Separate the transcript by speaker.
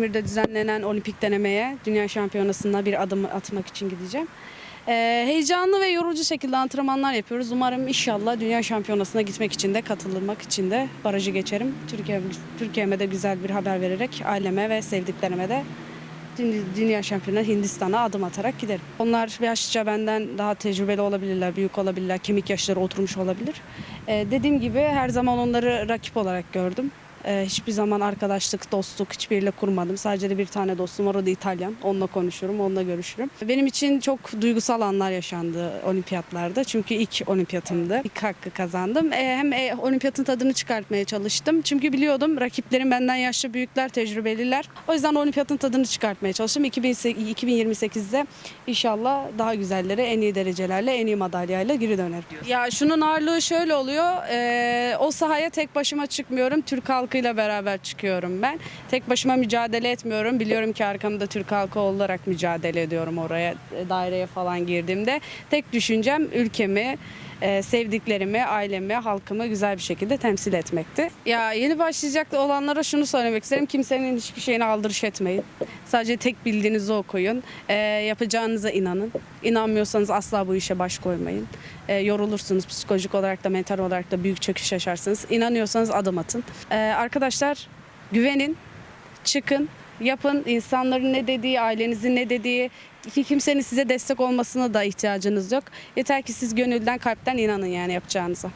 Speaker 1: Türkiye'de düzenlenen olimpik denemeye, dünya şampiyonasına bir adım atmak için gideceğim. Ee, heyecanlı ve yorucu şekilde antrenmanlar yapıyoruz. Umarım inşallah dünya şampiyonasına gitmek için de katılmak için de barajı geçerim. Türkiye, Türkiye'me de güzel bir haber vererek aileme ve sevdiklerime de dü- dünya şampiyonu Hindistan'a adım atarak giderim. Onlar yaşça benden daha tecrübeli olabilirler, büyük olabilirler, kemik yaşları oturmuş olabilir. Ee, dediğim gibi her zaman onları rakip olarak gördüm. Ee, hiçbir zaman arkadaşlık, dostluk hiçbiriyle kurmadım. Sadece de bir tane dostum var, o da İtalyan. Onunla konuşurum, onunla görüşürüm. Benim için çok duygusal anlar yaşandı olimpiyatlarda. Çünkü ilk olimpiyatımdı. İlk hakkı kazandım. Ee, hem e, olimpiyatın tadını çıkartmaya çalıştım. Çünkü biliyordum rakiplerim benden yaşlı büyükler, tecrübeliler. O yüzden olimpiyatın tadını çıkartmaya çalıştım. 2008 2028'de inşallah daha güzelleri, en iyi derecelerle, en iyi madalyayla geri dönerim. Ya şunun ağırlığı şöyle oluyor. Ee, o sahaya tek başıma çıkmıyorum. Türk halkıyla beraber çıkıyorum ben. Tek başıma mücadele etmiyorum. Biliyorum ki arkamda Türk halkı olarak mücadele ediyorum oraya e, daireye falan girdiğimde. Tek düşüncem ülkemi, e, sevdiklerimi, ailemi, halkımı güzel bir şekilde temsil etmekti. Ya yeni başlayacak olanlara şunu söylemek isterim. Kimsenin hiçbir şeyine aldırış etmeyin. Sadece tek bildiğinizi okuyun. E, yapacağınıza inanın. İnanmıyorsanız asla bu işe baş koymayın. E, yorulursunuz psikolojik olarak da mental olarak da büyük çöküş yaşarsınız. İnanıyorsanız adım atın. E, arkadaşlar güvenin, çıkın, yapın. İnsanların ne dediği, ailenizin ne dediği, ki kimsenin size destek olmasına da ihtiyacınız yok. Yeter ki siz gönülden, kalpten inanın yani yapacağınıza.